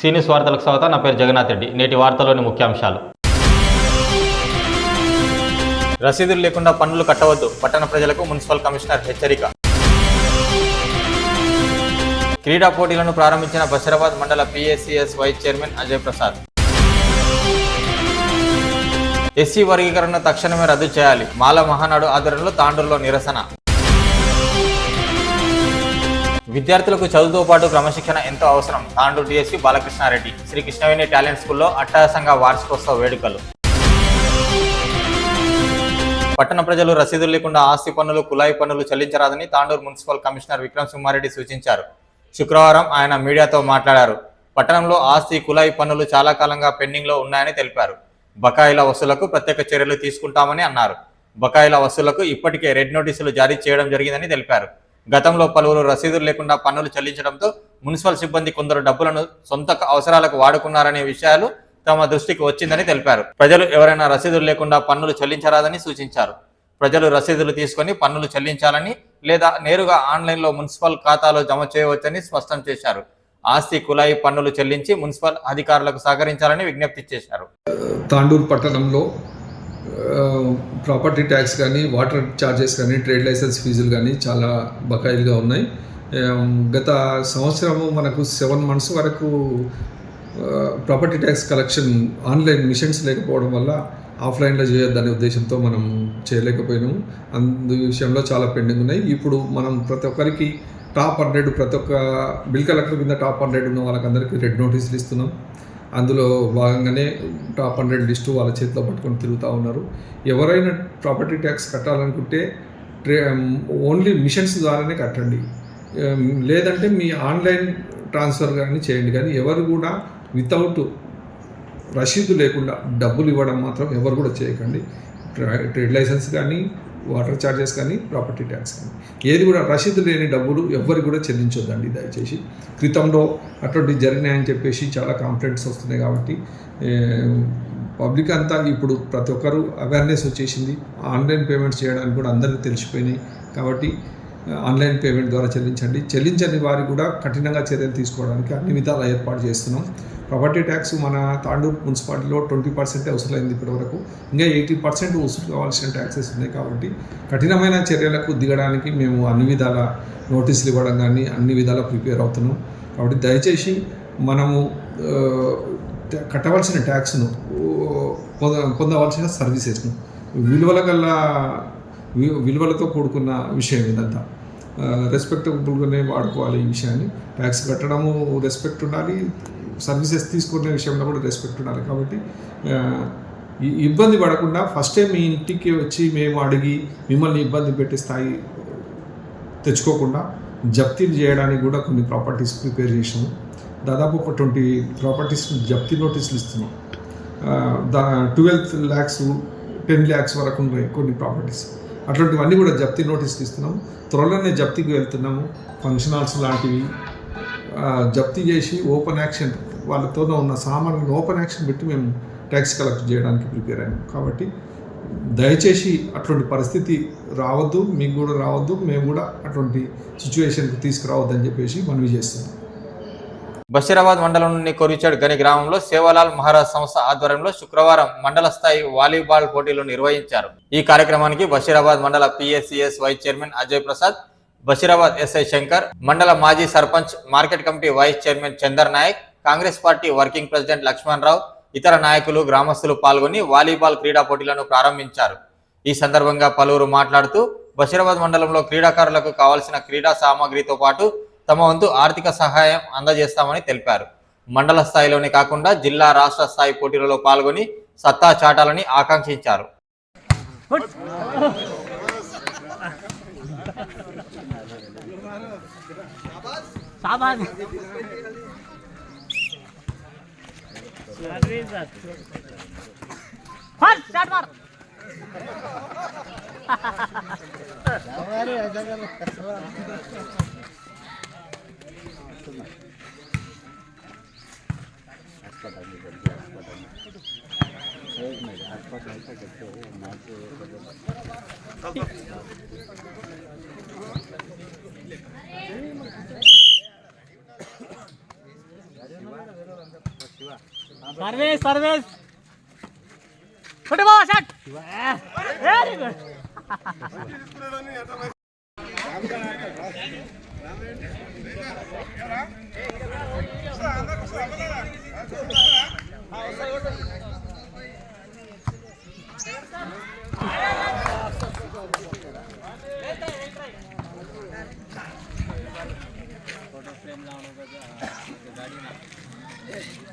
సీనియస్ వార్తలకు స్వాగతం నా పేరు జగన్నాథ్ రెడ్డి. నేటి వార్తలోని ముఖ్యాంశాలు. రసీదులు లేకుండా పన్నులు కట్టవద్దు. పట్టణ ప్రజలకు మున్సిపల్ కమిషనర్ హెచ్చరిక. క్రీడా పోటీలను ప్రారంభించిన బషీరాబాద్ మండల PSCS vice chairman Ajay Prasad. SC వర్గీకరణను తక్షణమే రద్దు చేయాలి. మాల మహానాడు ఆధ్వర్యంలో తాండూరులో నిరసన. విద్యార్థులకు చదువుతో పాటు క్రమశిక్షణ ఎంతో అవసరం. తాండూరు డిఎస్పీ బాలకృష్ణారెడ్డి శ్రీ కృష్ణవేణి టాలెంట్ స్కూల్లో అట్టహాసంగా వార్షికోత్సవ వేడుకలు. పట్టణ ప్రజలు రసీదులు లేకుండా ఆస్తి పన్నులు కులాయి పన్నులు చెల్లించరాదని తాండూరు మున్సిపల్ కమిషనర్ విక్రమ్ సింహారెడ్డి సూచించారు. శుక్రవారం ఆయన మీడియాతో మాట్లాడారు. పట్టణంలో ఆస్తి కులాయి పన్నులు చాలా కాలంగా పెండింగ్లో ఉన్నాయని తెలిపారు. బకాయిల వసూలకు ప్రత్యేక చర్యలు తీసుకుంటామని అన్నారు. బకాయిల వసూలకు ఇప్పటికే రెడ్ నోటీసులు జారీ చేయడం జరిగిందని తెలిపారు. గతంలో పలువురు రసీదులు లేకుండా పన్నులు చెల్లించడంతో మున్సిపల్ సిబ్బంది కొందరు డబ్బులను సొంత అవసరాలకు వాడుకున్నారనే విషయాలు తమ దృష్టికి వచ్చిందని తెలిపారు. ప్రజలు ఎవరైనా రసీదులు లేకుండా పన్నులు చెల్లించరాదని సూచించారు. ప్రజలు రసీదులు తీసుకొని పన్నులు చెల్లించాలని లేదా నేరుగా ఆన్లైన్లో మున్సిపల్ ఖాతాలో జమ చేయవచ్చని స్పష్టం చేశారు. ఆస్తి కులాయి పన్నులు చెల్లించి మున్సిపల్ అధికారులకు సహకరించాలని విజ్ఞప్తి చేశారు. తాండూరు పట్టణంలో ప్రాపర్టీ ట్యాక్స్ కానీ వాటర్ ఛార్జెస్ కానీ ట్రేడ్ లైసెన్స్ ఫీజులు కానీ చాలా బకాయిలుగా ఉన్నాయి. గత సంవత్సరము మనకు సెవెన్ మంత్స్ వరకు property tax collection online machines లేకపోవడం వల్ల ఆఫ్లైన్లో చేయొద్దనే ఉద్దేశంతో మనం చేయలేకపోయినాము. అందు విషయంలో చాలా పెండింగ్ ఉన్నాయి. ఇప్పుడు మనం ప్రతి ఒక్కరికి టాప్ హండ్రెడ్ ప్రతి ఒక్క బిల్ కలెక్టర్ కింద టాప్ హండ్రెడ్ ఉన్న వాళ్ళకందరికీ రెడ్ నోటీసులు ఇస్తున్నాం. అందులో భాగంగానే టాప్ హండ్రెడ్ లిస్టు వాళ్ళ చేతిలో పట్టుకొని తిరుగుతూ ఉన్నారు. ఎవరైనా ప్రాపర్టీ ట్యాక్స్ కట్టాలనుకుంటే ట్రే ఓన్లీ మిషన్స్ ద్వారానే కట్టండి. లేదంటే మీ ఆన్లైన్ ట్రాన్స్ఫర్ కానీ చేయండి. కానీ ఎవరు కూడా వితౌట్ రసీదు లేకుండా డబ్బులు ఇవ్వడం మాత్రం ఎవరు కూడా చేయకండి. ట్రేడ్ లైసెన్స్ కానీ వాటర్ ఛార్జెస్ కానీ ప్రాపర్టీ ట్యాక్స్ కానీ. ఏది కూడా రసీదు లేని డబ్బులు ఎవ్వరికి కూడా చెల్లించొద్దండి దయచేసి. క్రితంలో అటువంటి జరిగినాయని చెప్పేసి చాలా కంప్లైంట్స్ వస్తున్నాయి కాబట్టి పబ్లిక్ అంతా ఇప్పుడు ప్రతి ఒక్కరూ అవేర్నెస్ వచ్చేసింది. ఆన్లైన్ పేమెంట్స్ చేయడానికి కూడా అందరికీ తెలిసిపోయినాయి. కాబట్టి ఆన్లైన్ పేమెంట్ ద్వారా చెల్లించండి. చెల్లించని వారికి కూడా కఠినంగా చర్యలు తీసుకోవడానికి అన్ని విధాలు ఏర్పాటు చేస్తున్నాం. ప్రాపర్టీ ట్యాక్స్ మన తాండూరు మున్సిపాలిటీలో ట్వంటీ పర్సెంటే వసూలైంది ఇప్పటివరకు. ఇంకా ఎయిటీ పర్సెంట్ వసూలు కావాల్సిన ట్యాక్సెస్ ఉన్నాయి కాబట్టి కఠినమైన చర్యలకు దిగడానికి మేము అన్ని విధాల నోటీసులు ఇవ్వడం కానీ అన్ని విధాల ప్రిపేర్ అవుతున్నాం. కాబట్టి దయచేసి మనము కట్టవలసిన ట్యాక్స్ను పొంద పొందవలసిన సర్వీసెస్ను విలువల గల్లా విలువలతో కూడుకున్న విషయం ఇదంతా. రెస్పెక్టబుల్గానే వాడుకోవాలి ఈ విషయాన్ని. ట్యాక్స్ కట్టడము రెస్పెక్ట్ ఉండాలి. సర్వీసెస్ తీసుకునే విషయంలో కూడా రెస్పెక్ట్ ఉండాలి కాబట్టి ఇబ్బంది పడకుండా ఫస్టే మీ ఇంటికి వచ్చి మేము అడిగి మిమ్మల్ని ఇబ్బంది పెట్టే స్థాయి తెచ్చుకోకుండా జప్తీలు చేయడానికి కూడా కొన్ని ప్రాపర్టీస్ ప్రిపేర్ చేసాము దాదాపు ఒక ట్వంటీ ప్రాపర్టీస్ జప్తీ నోటీసులు ఇస్తున్నాం. The twelfth lakhs ten lakhs వరకు ఉన్నాయి కొన్ని ప్రాపర్టీస్ అటువంటివన్నీ కూడా జప్తీ నోటీసులు ఇస్తున్నాము. త్వరలోనే జప్తీకి వెళ్తున్నాము. ఫంక్షన్ హాల్స్ లాంటివి జప్తి జప్తీ చేసి ఓపెన్ యాక్షన్ వాళ్ళతో ఉన్న సామాన్లను ఓపెన్ యాక్షన్ పెట్టి మేము ట్యాక్స్ కలెక్ట్ చేయడానికి ప్రిపేర్ అయ్యాము కాబట్టి దయచేసి అటువంటి పరిస్థితి రావద్దు మీకు కూడా రావద్దు మేము కూడా అటువంటి సిచ్యువేషన్కి తీసుకురావద్దని చెప్పేసి మనవి చేస్తున్నాం. బషీరాబాద్ మండలంలోని కొరిచాడ్ గని గ్రామంలో సేవాలాల్ మహారాజ్ సంస్థ ఆధ్వర్యంలో శుక్రవారం మండల స్థాయి వాలీబాల్ పోటీలు నిర్వహించారు. ఈ కార్యక్రమానికి బషీరాబాద్ మండల PSCS vice chairman Ajay Prasad Basheerabad SI Shankar మండల మాజీ sarpanch market committee vice chairman Chander Naik Congress party working president Laxman Rao ఇతర నాయకులు గ్రామస్తులు పాల్గొని వాలీబాల్ క్రీడా పోటీలను ప్రారంభించారు. ఈ సందర్భంగా పలువురు మాట్లాడుతూ బషీరాబాద్ మండలంలో క్రీడాకారులకు కావాల్సిన క్రీడా సామాగ్రితో పాటు తమ వంతు ఆర్థిక సహాయం అందజేస్తామని తెలిపారు. మండల స్థాయిలోనే కాకుండా జిల్లా రాష్ట్ర స్థాయి పోటీలలో పాల్గొని సత్తా చాటాలని ఆకాంక్షించారు. अस्पताल में फुटबॉल छोटे बाबा शट। वेरी गुड కుటుంబ షట్ వెరీ గుడ్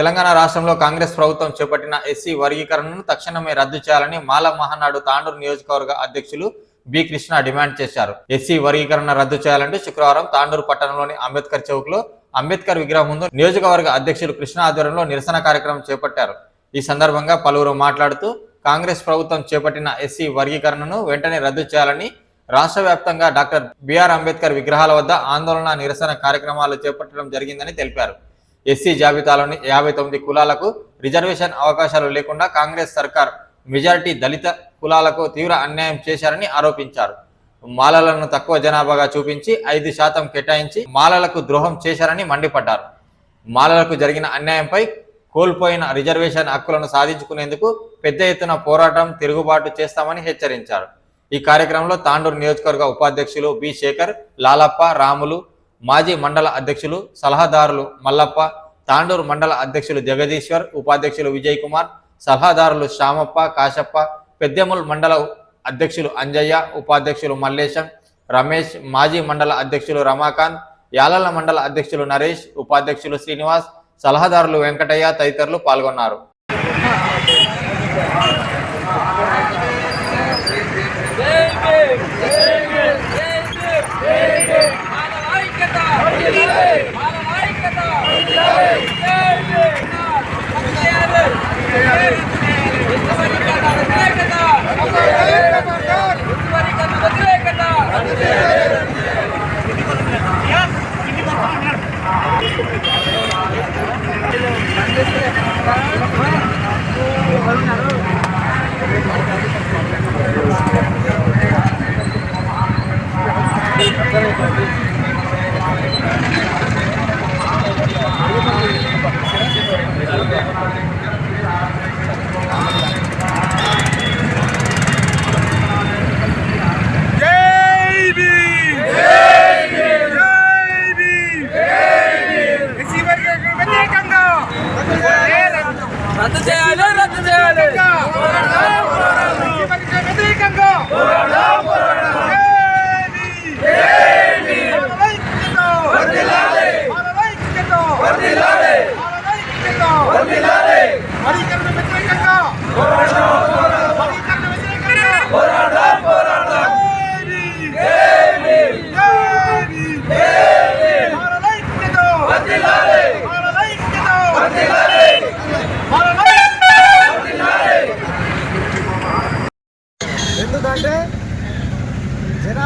తెలంగాణ రాష్ట్రంలో కాంగ్రెస్ ప్రభుత్వం చేపట్టిన ఎస్సీ వర్గీకరణను తక్షణమే రద్దు చేయాలని మాల మహానాడు తాండూరు నియోజకవర్గ అధ్యక్షులు బి కృష్ణ డిమాండ్ చేశారు. ఎస్సీ వర్గీకరణ రద్దు చేయాలంటూ శుక్రవారం తాండూరు పట్టణంలోని అంబేద్కర్ చౌక్లో అంబేద్కర్ విగ్రహం ముందు నియోజకవర్గ అధ్యక్షులు కృష్ణ ఆధ్వర్యంలో నిరసన కార్యక్రమం చేపట్టారు. ఈ సందర్భంగా పలువురు మాట్లాడుతూ కాంగ్రెస్ ప్రభుత్వం చేపట్టిన ఎస్సీ వర్గీకరణను వెంటనే రద్దు చేయాలని రాష్ట్ర వ్యాప్తంగా డాక్టర్ బిఆర్ అంబేద్కర్ విగ్రహాల వద్ద ఆందోళన నిరసన కార్యక్రమాలు చేపట్టడం జరిగిందని తెలిపారు. ఎస్సీ జాబితాలోని యాభై తొమ్మిది కులాలకు రిజర్వేషన్ అవకాశాలు లేకుండా కాంగ్రెస్ సర్కార్ మెజారిటీ దళిత కులాలకు తీవ్ర అన్యాయం చేశారని ఆరోపించారు. మాలలను తక్కువ జనాభాగా చూపించి ఐదు శాతం కేటాయించి మాలలకు ద్రోహం చేశారని మండిపడ్డారు. మాలలకు జరిగిన అన్యాయంపై కోల్పోయిన రిజర్వేషన్ హక్కులను సాధించుకునేందుకు పెద్ద ఎత్తున పోరాటం తిరుగుబాటు చేస్తామని హెచ్చరించారు. ఈ కార్యక్రమంలో తాండూరు నియోజకవర్గ ఉపాధ్యక్షులు బి శేఖర్ లాలప్ప రాములు మాజీ మండల అధ్యక్షులు సలహాదారులు మల్లప్ప తాండూరు మండల అధ్యక్షులు జగదీశ్వర్ ఉపాధ్యక్షులు విజయ్ కుమార్ సలహాదారులు శ్యామప్ప కాశప్ప పెద్దెముల్ మండల అధ్యక్షులు అంజయ్య ఉపాధ్యక్షులు మల్లేశం రమేష్ మాజీ మండల అధ్యక్షులు రమాకాంత్ యాలల మండల అధ్యక్షులు నరేష్ ఉపాధ్యక్షులు శ్రీనివాస్ సలహాదారులు వెంకటయ్య తదితరులు పాల్గొన్నారు. జై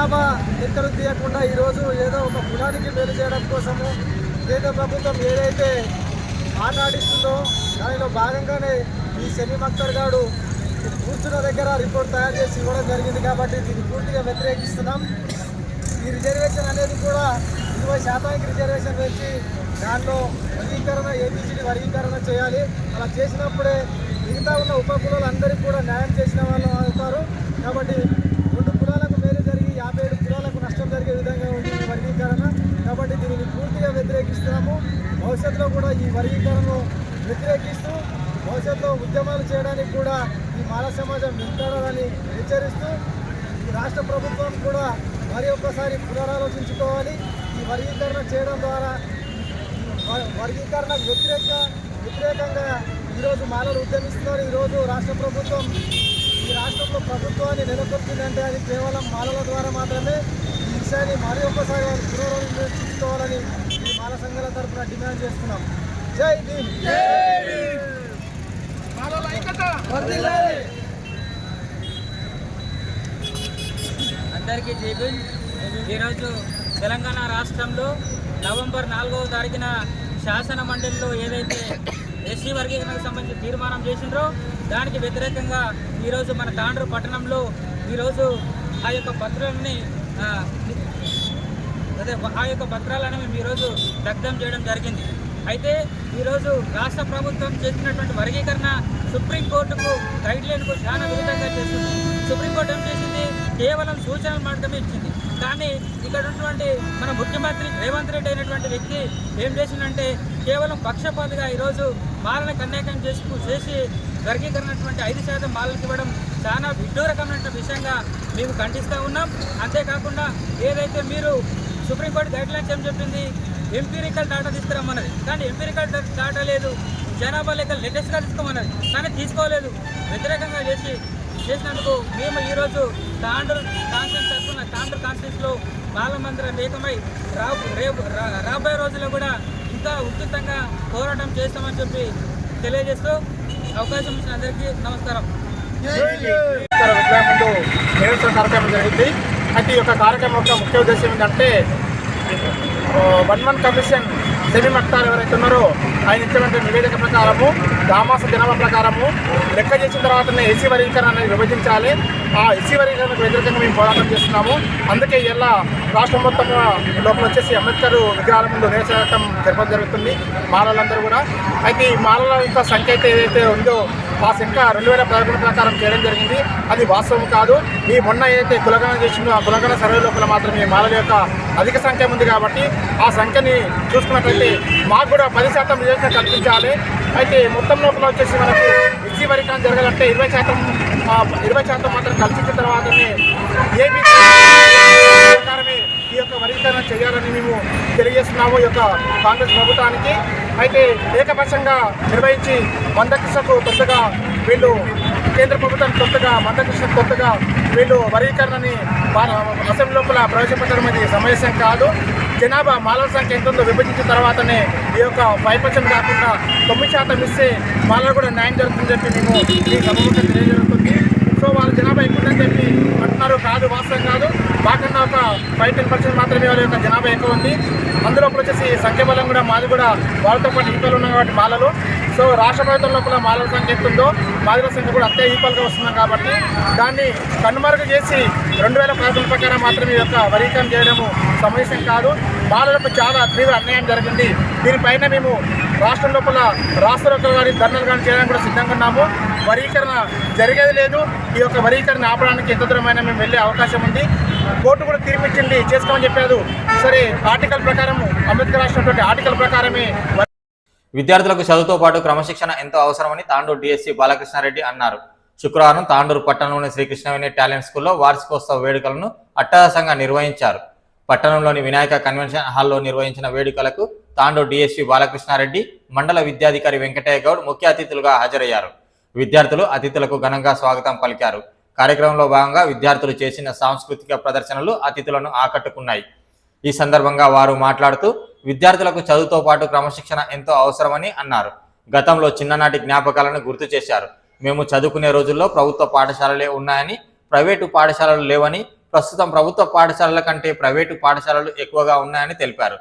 జనాభా లెక్కలు తీయకుండా ఈరోజు ఏదో ఒక కులానికి మేలు చేయడం కోసము కేంద్ర ప్రభుత్వం ఏదైతే ఆటాడిస్తుందో దానిలో భాగంగానే ఈ శని మక్కర్ గారు కూర్చున్న దగ్గర రిపోర్ట్ తయారు చేసి ఇవ్వడం జరిగింది కాబట్టి దీన్ని పూర్తిగా వ్యతిరేకిస్తున్నాం. ఈ రిజర్వేషన్ అనేది కూడా ఇరవై శాతానికి రిజర్వేషన్ పెంచి దానిలో వర్గీకరణ ఏబిసిడి వర్గీకరణ చేయాలి. అలా చేసినప్పుడే మిగతా ఉన్న ఉప కులాలందరికీ కూడా న్యాయం చేసిన వాళ్ళు అవుతారు కాబట్టి రెండు కులాలకు మేలు జరిగి యాభై ఏడు కులాలకు నష్టం జరిగే విధంగా ఉంది ఈ వర్గీకరణ కాబట్టి దీన్ని పూర్తిగా వ్యతిరేకిస్తున్నాము. భవిష్యత్తులో కూడా ఈ వర్గీకరణను వ్యతిరేకిస్తూ భవిష్యత్తులో ఉద్యమాలు చేయడానికి కూడా ఈ మాల సమాజం వెంటాడాలని హెచ్చరిస్తూ రాష్ట్ర ప్రభుత్వం కూడా మరి ఒక్కసారి పునరాలోచించుకోవాలి. ఈ వర్గీకరణ చేయడం ద్వారా వర్గీకరణకు వ్యతిరేక వ్యతిరేకంగా ఈరోజు మాలలు ఉద్యమిస్తున్నారు. ఈరోజు రాష్ట్ర ప్రభుత్వం ఈ రాష్ట్రంలో ప్రభుత్వాన్ని నెలకొల్పిందంటే అది కేవలం మాలల ద్వారా మాత్రమే. విషయాన్ని మరి ఒక్కసారి వాళ్ళు పునరాలోచించుకోవాలని ఈ మాల సంఘాల తరఫున డిమాండ్ చేస్తున్నాం. జై భీమ్! అందరికీ జైబీ ఈరోజు తెలంగాణ రాష్ట్రంలో నవంబర్ నాలుగవ తారీఖున శాసన మండలిలో ఏదైతే ఎస్సీ వర్గీకరణకు సంబంధించి తీర్మానం చేసిండ్రో దానికి వ్యతిరేకంగా ఈరోజు మన తాండ్రు పట్టణంలో ఈరోజు ఆ యొక్క పత్రాలని అదే ఆ యొక్క పత్రాలను మేము ఈరోజు దగ్ధం చేయడం జరిగింది. అయితే ఈరోజు రాష్ట్ర ప్రభుత్వం చేసినటువంటి వర్గీకరణ సుప్రీంకోర్టుకు గైడ్ లైన్కు చాలా విరుద్ధంగా చేస్తుంది. సుప్రీంకోర్టు ఏం చేసింది? కేవలం సూచనలు మాత్రమే ఇచ్చింది. కానీ ఇక్కడ ఉన్నటువంటి మన ముఖ్యమంత్రి రేవంత్ రెడ్డి అయినటువంటి వ్యక్తి ఏం చేసిందంటే కేవలం పక్షపాతిగా ఈరోజు మాలను కన్యాకం చేసుకు చేసి వర్గీకరణ ఐదు శాతం మాలలకు ఇవ్వడం చాలా విడ్డూరకమైన విషయంగా మేము ఖండిస్తూ ఉన్నాం. అంతేకాకుండా ఏదైతే మీరు సుప్రీంకోర్టు గైడ్ లైన్స్ ఏం చెప్పింది? ఎంపీరికల్ డాటా తీసుకురమ్మన్నది. కానీ ఎంపీరికల్ డాటా లేదు. జనాభా లెక్క లేటెస్ట్గా తీసుకోమన్నది. కానీ తీసుకోలేదు. వ్యతిరేకంగా చేసి చేసినందుకు మేము ఈరోజు తాండ్రు కాన్స్టిట్యూన్స్ తరఫున తాండ్రు కాన్స్టిట్యూన్స్లో బాలమందిరం ఏకమై రా రేపు రా- రాబోయే రోజుల్లో కూడా ఇంకా ఉచితంగా పోరాటం చేస్తామని చెప్పి తెలియజేస్తూ అవకాశం ఇచ్చిన అందరికీ నమస్కారం. ఇక్కడ నిరసన కార్యక్రమం జరిగింది. అయితే ఈ యొక్క కార్యక్రమం యొక్క ముఖ్య ఉద్దేశం ఏంటంటే వన్ వన్ కమిషన్ సెమీ మక్తార్ ఎవరైతే ఉన్నారో ఆయన ఇచ్చినటువంటి నివేదిక ప్రకారము దామాస దినవ ప్రకారము లెక్క చేసిన తర్వాతనే ఎస్సీ వర్గీకరణ అనేది విభజించాలి. ఆ ఎస్సీ వర్గీకరణకు వ్యతిరేకంగా మేము పోరాటం చేస్తున్నాము. అందుకే ఇలా రాష్ట్రం మొత్తం లోపల వచ్చేసి అంబేద్కర్ విగ్రహాల ముందు నిరసన జరపడం జరుగుతుంది మాలలందరూ కూడా. అయితే ఈ మాలల యొక్క సంఖ్య అయితే ఏదైతే ఉందో ఆ సంఖ్య రెండు వేల పదకొండు ప్రకారం చేయడం జరిగింది. అది వాస్తవం కాదు. ఈ మొన్న ఏదైతే కులగణన చేసిందో ఆ కులగణ సర్వే లోపల మాత్రం ఈ మాలల యొక్క అధిక సంఖ్య ఉంది కాబట్టి ఆ సంఖ్యని చూసుకున్నట్లయితే మాకు కూడా పది శాతం రిజర్వేషన్ కల్పించాలి. అయితే మొత్తం లోపల వచ్చేసి మనకు ఎస్సీ వర్గీకరణ జరగాలంటే ఇరవై శాతం ఇరవై శాతం మాత్రం కల్పించిన తర్వాతనే ఏపీ ఈ యొక్క వర్గీకరణ చేయాలని మేము తెలియజేస్తున్నాము ఈ యొక్క కాంగ్రెస్ ప్రభుత్వానికి. అయితే ఏకపక్షంగా నిర్వహించి మందకృష్ణకు కొత్తగా వీళ్ళు కేంద్ర ప్రభుత్వం కొత్తగా మందకృష్ణ కొత్తగా వీళ్ళు వర్గీకరణని అసెంబ్లీ లోపల ప్రవేశపెట్టడం అనేది సమంజసం కాదు. జనాభా మాలల సంఖ్య ఎంత ఉందో విభజించిన తర్వాతనే ఈ యొక్క ఫైవ్ పర్సెంట్ కాకుండా తొమ్మిది శాతం ఇస్తే మాలలు కూడా న్యాయం జరుగుతుందని చెప్పి మేము ఈ సభముఖంగా తెలియజేస్తుంది సో వాళ్ళ జనాభా ఎక్కువ ఉందని చెప్పి అంటున్నారు. కాదు వాస్తవం కాదు. మాకన్నా ఒక ఫైవ్ టెన్ పర్సెంట్ మాత్రమే వాళ్ళ యొక్క జనాభా ఎక్కువ ఉంది. అందులో వచ్చేసి సంఖ్యబలం కూడా మాది కూడా వాళ్ళతో పాటు ఈక్వల్ ఉన్నాయి కాబట్టి మాలలు. సో రాష్ట్ర ప్రభుత్వం లోపల మాలల సంఖ్య ఎంత ఉందో మాదిల సంఖ్య కూడా అంతే ఈక్వల్గా వస్తున్నాం కాబట్టి దాన్ని కనుమరుగు చేసి రెండు వేల పదకొండు ప్రకారం మాత్రమే ఈ యొక్క వర్గీకరణ చేయడము సమంజసం కాదు. మాలలకు చాలా తీవ్ర అన్యాయం జరిగింది. దీనిపైన మేము రాష్ట్రం లోపల రాష్ట్ర రోకలు కానీ ధర్నాలు కానీ చేయడానికి కూడా సిద్ధంగా ఉన్నాము. వరీకరణ జరిగేది లేదు. ఈ యొక్క వరీకరణ ఆపడానికి ఎంత దూరమైనా మేము వెళ్ళే అవకాశం ఉంది. కోర్టు కూడా తీర్పిచ్చింది చేసుకోమని చెప్పారు. సరే ఆర్టికల్ ప్రకారం అంబేద్కర్ రాసినటువంటి ఆర్టికల్ ప్రకారమే విద్యార్థులకు చదువుతో పాటు క్రమశిక్షణ ఎంతో అవసరమని తాండూరు డిఎస్సి బాలకృష్ణారెడ్డి అన్నారు. శుక్రవారం తాండూరు పట్టణంలోని శ్రీకృష్ణవేణి టాలెంట్ స్కూల్లో వార్షికోత్సవ వేడుకలను అట్టహాసంగా నిర్వహించారు. పట్టణంలోని వినాయక కన్వెన్షన్ హాల్లో నిర్వహించిన వేడుకలకు తాండూరు డిఎస్పి బాలకృష్ణారెడ్డి మండల విద్యాధికారి వెంకటయ్య గౌడ్ ముఖ్య అతిథులుగా హాజరయ్యారు. విద్యార్థులు అతిథులకు ఘనంగా స్వాగతం పలికారు. కార్యక్రమంలో భాగంగా విద్యార్థులు చేసిన సాంస్కృతిక ప్రదర్శనలు అతిథులను ఆకట్టుకున్నాయి. ఈ సందర్భంగా వారు మాట్లాడుతూ విద్యార్థులకు చదువుతో పాటు క్రమశిక్షణ ఎంతో అవసరమని అన్నారు. గతంలో చిన్ననాటి జ్ఞాపకాలను గుర్తు చేశారు. మేము చదువుకునే రోజుల్లో ప్రభుత్వ పాఠశాలలే ఉన్నాయని ప్రైవేటు పాఠశాలలు లేవని ప్రస్తుతం ప్రభుత్వ పాఠశాలల కంటే ప్రైవేటు పాఠశాలలు ఎక్కువగా ఉన్నాయని తెలిపారు.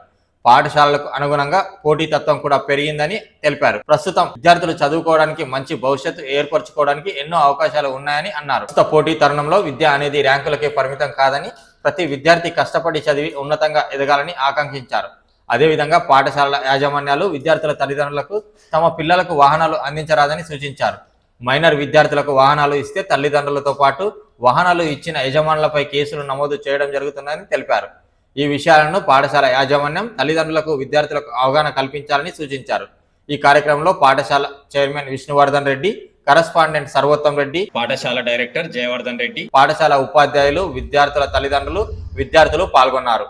పాఠశాలలకు అనుగుణంగా పోటీతత్వం కూడా పెరిగిందని తెలిపారు. ప్రస్తుతం విద్యార్థులు చదువుకోవడానికి మంచి భవిష్యత్తు ఏర్పరచుకోవడానికి ఎన్నో అవకాశాలు ఉన్నాయని అన్నారు. ప్రస్తుత పోటీ తరుణంలో విద్య అనేది ర్యాంకులకే పరిమితం కాదని ప్రతి విద్యార్థి కష్టపడి చదివి ఉన్నతంగా ఎదగాలని ఆకాంక్షించారు. అదేవిధంగా పాఠశాలల యాజమాన్యాలు విద్యార్థుల తల్లిదండ్రులకు తమ పిల్లలకు వాహనాలు అందించరాదని సూచించారు. మైనర్ విద్యార్థులకు వాహనాలు ఇస్తే తల్లిదండ్రులతో పాటు వాహనాలు ఇచ్చిన యజమానులపై కేసులు నమోదు చేయడం జరుగుతుందని తెలిపారు. ఈ విషయాలను పాఠశాల యాజమాన్యం తల్లిదండ్రులకు విద్యార్థులకు అవగాహన కల్పించాలని సూచించారు. ఈ కార్యక్రమంలో పాఠశాల చైర్మన్ విష్ణువర్ధన్ రెడ్డి కరస్పాండెంట్ సర్వోత్తం రెడ్డి పాఠశాల డైరెక్టర్ జయవర్ధన్ రెడ్డి పాఠశాల ఉపాధ్యాయులు విద్యార్థుల తల్లిదండ్రులు విద్యార్థులు పాల్గొన్నారు.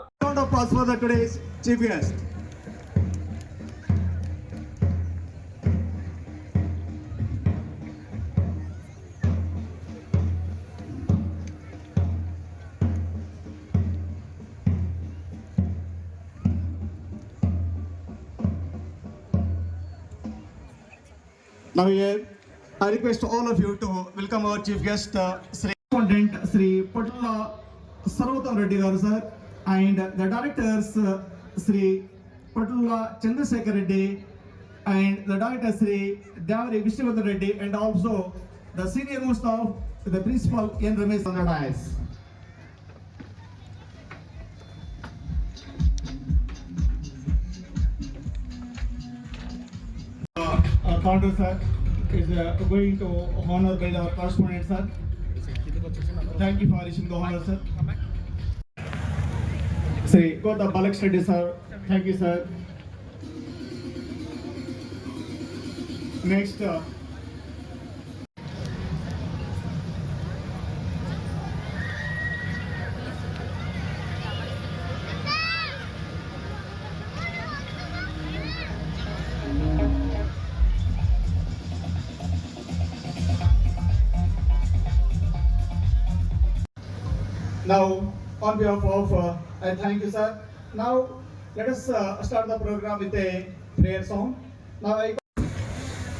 Now here, I request all of you to welcome our chief guest, uh, Sri Correspondent Sri Patula Sarvatam Reddy garu sir, and the directors uh, Sri Patula Chandrasekhar Reddy, and the director Sri Davari Vishnuvardhan Reddy, and also the senior most of the principal N. Ramesh on founder sir is uh, going to honor by the correspondent sir. Thank you for issuing the honor sir. Sri the Balak Reddy sir, thank you sir. Next, uh, Now, on behalf of, uh, I thank you, sir. Now, let us uh, start the program with a prayer song. Now, I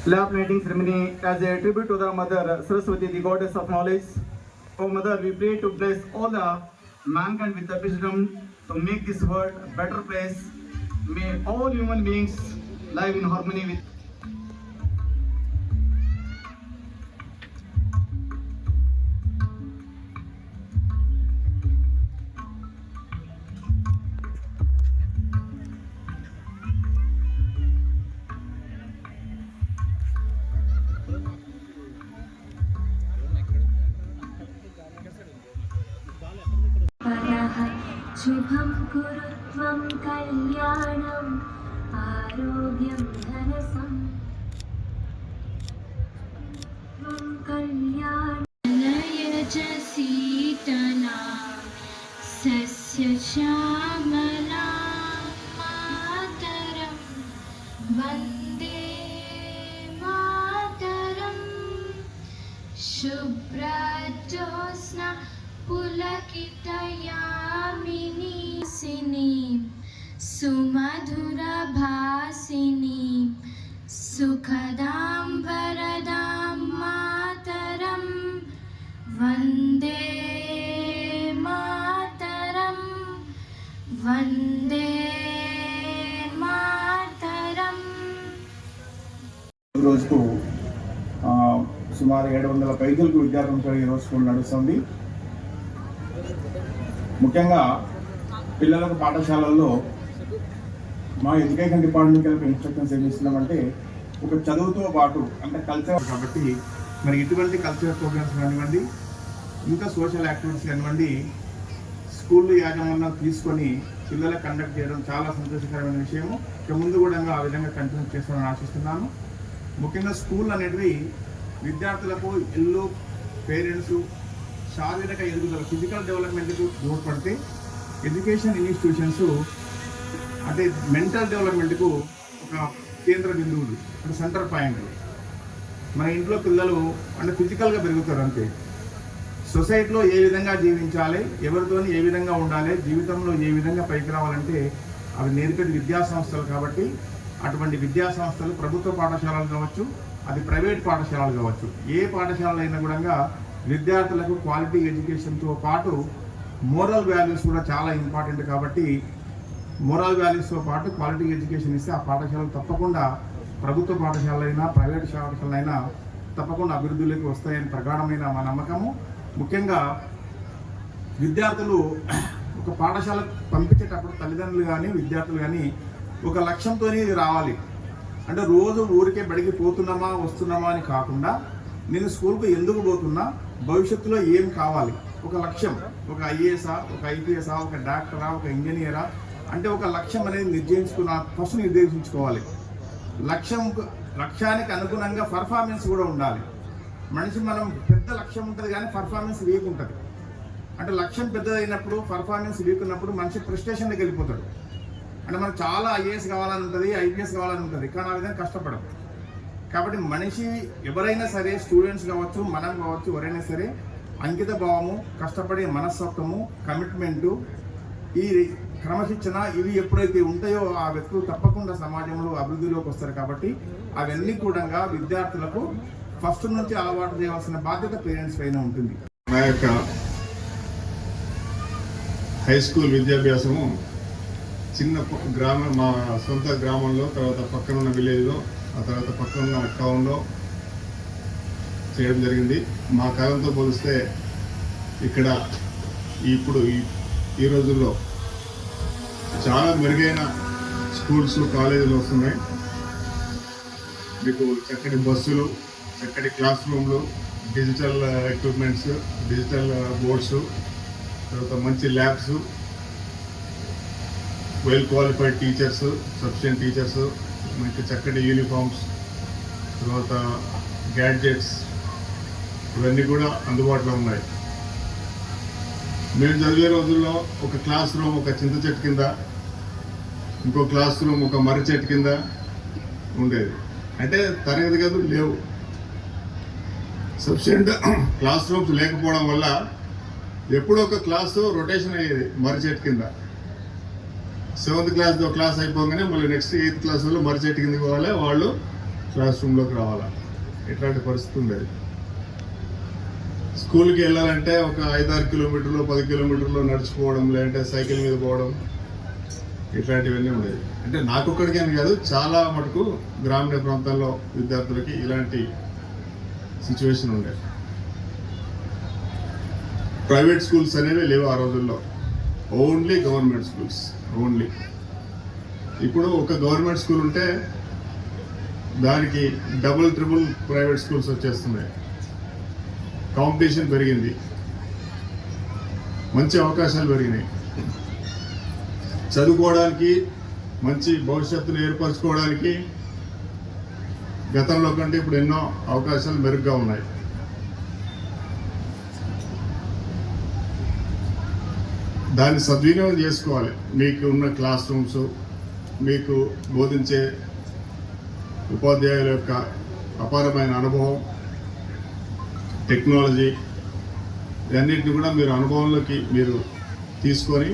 lap lighting ceremony as a tribute to the mother Saraswati, the goddess of knowledge. Oh, mother, we pray to bless all the mankind with the wisdom to make this world a better place. May all human beings live in harmony with शुभं कुरु त्वं कल्याणम् आरोग्यं धनसं कल्याणय च सीतना सस्यश्यामला సుమారు ఏడు వందల పైదలకు విద్యార్థులతో ఈరోజు స్కూల్ నడుస్తుంది. ముఖ్యంగా పిల్లలకు పాఠశాలల్లో మా ఎడ్యుకేషన్ డిపార్ట్మెంట్ కలిపి ఇన్స్ట్రక్షన్స్ ఏం ఇస్తున్నామంటే ఒక చదువుతో పాటు అంటే కల్చర్ కాబట్టి మరి ఇటువంటి కల్చరల్ ప్రోగ్రామ్స్ కానివ్వండి ఇంకా సోషల్ యాక్టివిటీస్ కానివ్వండి స్కూల్ యాజమాన్యం తీసుకొని పిల్లలకు కండక్ట్ చేయడం చాలా సంతోషకరమైన విషయము. ఇక ముందు కూడా ఆ విధంగా కంటిన్యూ చేస్తామని ఆశిస్తున్నాను. ముఖ్యంగా స్కూల్ అనేటివి విద్యార్థులకు ఇల్లు పేరెంట్స్ శారీరక ఎదుగుదల ఫిజికల్ డెవలప్మెంట్కు తోడ్పడితే ఎడ్యుకేషన్ ఇన్స్టిట్యూషన్స్ అంటే మెంటల్ డెవలప్మెంట్కు ఒక కేంద్ర బిందువులు అంటే సెంటర్ పాయింట్లు మన ఇంట్లో పిల్లలు అంటే ఫిజికల్గా పెరుగుతారు అంతే. సొసైటీలో ఏ విధంగా జీవించాలి ఎవరితోని ఏ విధంగా ఉండాలి జీవితంలో ఏ విధంగా పైకి రావాలంటే అవి నేర్పేది విద్యా సంస్థలు కాబట్టి అటువంటి విద్యా సంస్థలు ప్రభుత్వ పాఠశాలలు కావచ్చు అది ప్రైవేట్ పాఠశాలలు కావచ్చు. ఏ పాఠశాలలు అయినా కూడా విద్యార్థులకు క్వాలిటీ ఎడ్యుకేషన్తో పాటు మోరల్ వాల్యూస్ కూడా చాలా ఇంపార్టెంట్ కాబట్టి మోరల్ వాల్యూస్తో పాటు క్వాలిటీ ఎడ్యుకేషన్ ఇస్తే ఆ పాఠశాలలు తప్పకుండా ప్రభుత్వ పాఠశాలైనా ప్రైవేట్ పాఠశాలైనా తప్పకుండా అభివృద్ధిలోకి వస్తాయని ప్రగాఢమైన మా నమ్మకము. ముఖ్యంగా విద్యార్థులు ఒక పాఠశాల పంపించేటప్పుడు తల్లిదండ్రులు కానీ విద్యార్థులు కానీ ఒక లక్ష్యంతోనే ఇది రావాలి. అంటే రోజు ఊరికే బడికి పోతున్నామా వస్తున్నామా అని కాకుండా నేను స్కూల్కు ఎందుకు పోతున్నా? భవిష్యత్తులో ఏం కావాలి? ఒక లక్ష్యం. ఒక ఐఏఎస్ఆ ఒక ఐపీఎస్ఆ ఒక డాక్టరా ఒక ఇంజనీరా అంటే ఒక లక్ష్యం అనేది నిర్దేశించుకున్న ఫస్ట్ నిర్దేశించుకోవాలి. లక్ష్యం లక్ష్యానికి అనుగుణంగా పర్ఫార్మెన్స్ కూడా ఉండాలి. మనిషి మనం పెద్ద లక్ష్యం ఉంటుంది కానీ పర్ఫార్మెన్స్ వీక్ ఉంటుంది అంటే లక్ష్యం పెద్దదైనప్పుడు పర్ఫార్మెన్స్ వీక్ ఉన్నప్పుడు మనిషి ప్రెస్టేషన్కి వెళ్ళిపోతాడు. అంటే మనకు చాలా ఐఏఎస్ కావాలని ఉంటుంది ఐపీఎస్ కావాలని ఉంటుంది కానీ ఆ విధంగా కష్టపడదు కాబట్టి మనిషి ఎవరైనా సరే స్టూడెంట్స్ కావచ్చు మనం కావచ్చు ఎవరైనా సరే అంకిత భావము కష్టపడే మనస్తత్వము కమిట్మెంటు ఈ క్రమశిక్షణ ఇవి ఎప్పుడైతే ఉంటాయో ఆ వ్యక్తులు తప్పకుండా సమాజంలో అభివృద్ధిలోకి వస్తారు కాబట్టి అవన్నీ కూడా విద్యార్థులకు ఫస్ట్ నుంచి అలవాటు చేయవలసిన బాధ్యత పేరెంట్స్ పైన ఉంటుంది. నా యొక్క హై స్కూల్ విద్యాభ్యాసము చిన్న గ్రామం గ్రామ మా సొంత గ్రామంలో తర్వాత పక్కనున్న విలేజ్లో ఆ తర్వాత పక్కనున్న టౌన్లో చేయడం జరిగింది. మా కాలంతో పోలిస్తే ఇక్కడ ఇప్పుడు ఈ ఈ రోజుల్లో చాలా మెరుగైన స్కూల్స్ కాలేజీలు వస్తున్నాయి. మీకు చక్కటి బస్సులు చక్కటి క్లాస్ రూమ్లు డిజిటల్ ఎక్విప్మెంట్స్ డిజిటల్ బోర్డ్స్ తర్వాత మంచి labs well qualified teachers sufficient teachers మనకి చక్కటి యూనిఫామ్స్ తర్వాత గ్యాడ్జెట్స్ ఇవన్నీ కూడా అందుబాటులో ఉన్నాయి. మేము చదివే రోజుల్లో ఒక క్లాస్ రూమ్ ఒక చింత చెట్టు కింద ఇంకో క్లాస్ రూమ్ ఒక మర్రి చెట్టు కింద ఉండేది. అంటే తరగతి గదులు లేవు. సఫిషియెంట్ క్లాస్ రూమ్స్ లేకపోవడం వల్ల ఎప్పుడొక క్లాసు రొటేషన్ అయ్యేది మర్రి చెట్టు కింద. సెవెంత్ క్లాస్ క్లాస్ అయిపోగానే మళ్ళీ నెక్స్ట్ ఎయిత్ క్లాస్ వాళ్ళు కిందకి పోవాలి వాళ్ళు క్లాస్ రూమ్లోకి రావాలి? ఇట్లాంటి పరిస్థితి ఉండేది? స్కూల్కి వెళ్ళాలంటే ఒక ఐదారు కిలోమీటర్లు పది కిలోమీటర్లు నడుచుకోవడం లేదంటే సైకిల్ మీద పోవడం ఇట్లాంటివన్నీ ఉండేవి. అంటే నాకొక్కడికి అని కాదు చాలా మటుకు గ్రామీణ ప్రాంతాల్లో విద్యార్థులకి ఇలాంటి సిచ్యువేషన్ ఉండేది. ప్రైవేట్ స్కూల్స్ అనేవి లేవు ఆ రోజుల్లో. ఓన్లీ గవర్నమెంట్ స్కూల్స్ ఓన్లీ ఇప్పుడు ఒక గవర్నమెంట్ స్కూల్ ఉంటే దానికి డబుల్ ట్రిపుల్ ప్రైవేట్ స్కూల్స్ వచ్చేస్తున్నాయి. కాంపిటీషన్ పెరిగింది. మంచి అవకాశాలు పెరిగినాయి. చదువుకోవడానికి మంచి భవిష్యత్తును ఏర్పరచుకోవడానికి గతంలో కంటే ఇప్పుడు ఎన్నో అవకాశాలు మెరుగ్గా ఉన్నాయి. దాన్ని సద్వినియోగం చేసుకోవాలి. మీకు ఉన్న క్లాస్ రూమ్స్ మీకు బోధించే ఉపాధ్యాయుల యొక్క అపారమైన అనుభవం టెక్నాలజీ ఇవన్నిటిని కూడా మీరు అనుభవంలోకి మీరు తీసుకొని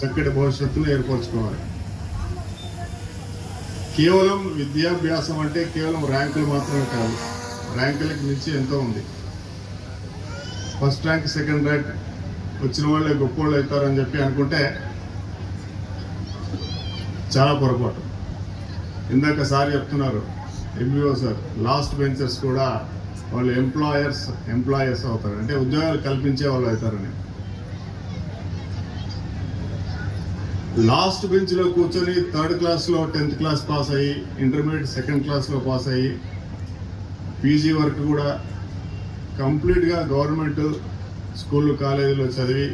చక్కటి భవిష్యత్తును ఏర్పరచుకోవాలి. కేవలం విద్యాభ్యాసం అంటే కేవలం ర్యాంకులు మాత్రమే కాదు ర్యాంకులకు మించి ఎంతో ఉంది. ఫస్ట్ ర్యాంక్ సెకండ్ ర్యాంక్ వచ్చిన వాళ్ళే గొప్ప వాళ్ళు అవుతారని చెప్పి అనుకుంటే చాలా పొరపాటు. ఇందాక సార్ చెప్తున్నారు ఎంబీఓ సార్ లాస్ట్ బెంచర్స్ కూడా వాళ్ళు ఎంప్లాయర్స్ ఎంప్లాయర్స్ అవుతారు. అంటే ఉద్యోగాలు కల్పించే వాళ్ళు అవుతారని. లాస్ట్ బెంచ్లో కూర్చొని థర్డ్ క్లాస్లో టెన్త్ క్లాస్ పాస్ అయ్యి ఇంటర్మీడియట్ సెకండ్ క్లాస్లో పాస్ అయ్యి పీజీ వరకు కూడా కంప్లీట్గా గవర్నమెంట్ స్కూళ్ళు కాలేజీలో చదివి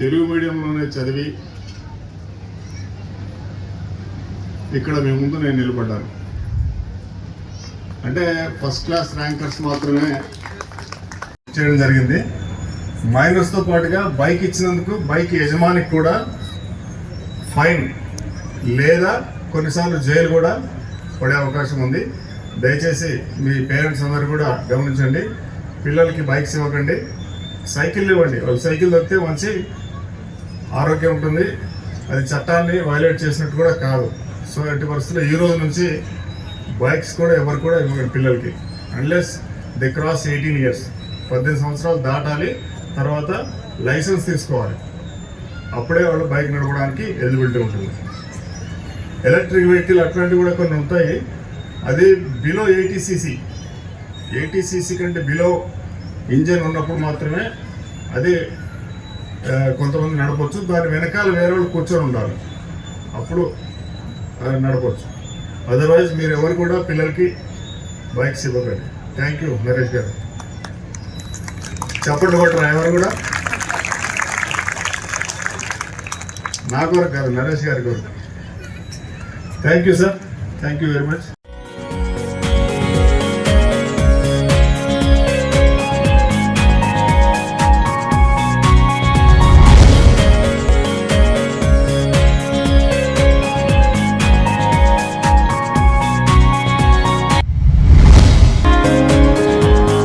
తెలుగు మీడియంలోనే చదివి ఇక్కడ మీ ముందు నేను నిలబడ్డాను. అంటే ఫస్ట్ క్లాస్ ర్యాంకర్స్ మాత్రమే చేయడం జరిగింది. మైనస్తో పాటుగా బైక్ ఇచ్చినందుకు బైక్ యజమానికి కూడా ఫైన్ లేదా కొన్నిసార్లు జైలు కూడా పడే అవకాశం ఉంది. దయచేసి మీ పేరెంట్స్ అందరు కూడా గమనించండి. పిల్లలకి బైక్స్ ఇవ్వకండి. సైకిల్ ఇవ్వండి. వాళ్ళు సైకిల్ దొరికితే మంచి ఆరోగ్యం ఉంటుంది. అది చట్టాన్ని వైలేట్ చేసినట్టు కూడా కాదు. సో ఎట్టి పరిస్థితుల్లో ఈ రోజు నుంచి బైక్స్ కూడా ఎవరు కూడా ఇవ్వకండి పిల్లలకి. Unless the cross eighteen years పద్దెనిమిది సంవత్సరాలు దాటాలి తర్వాత లైసెన్స్ తీసుకోవాలి. అప్పుడే వాళ్ళు బైక్ నడపడానికి ఎలిజిబిలిటీ ఉంటుంది. ఎలక్ట్రిక్ వెహికల్ అట్లాంటివి కూడా కొన్ని ఉంటాయి. అది below eighty CC eighty CC కంటే బిలో ఇంజన్ ఉన్నప్పుడు మాత్రమే అది కొంతమంది నడపచ్చు. దాని వెనకాల వేరే వాళ్ళు కూర్చొని ఉండాలి. అప్పుడు నడపచ్చు. అదర్వైజ్ మీరు ఎవరు కూడా పిల్లలకి బైక్స్ ఇవ్వకండి. థ్యాంక్ యూ నరేష్ గారు. చెప్పండి కొట్టరా ఎవరు కూడా. నా కొరకు కాదు నరేష్ గారి కొరకు. Thank you sir thank you very much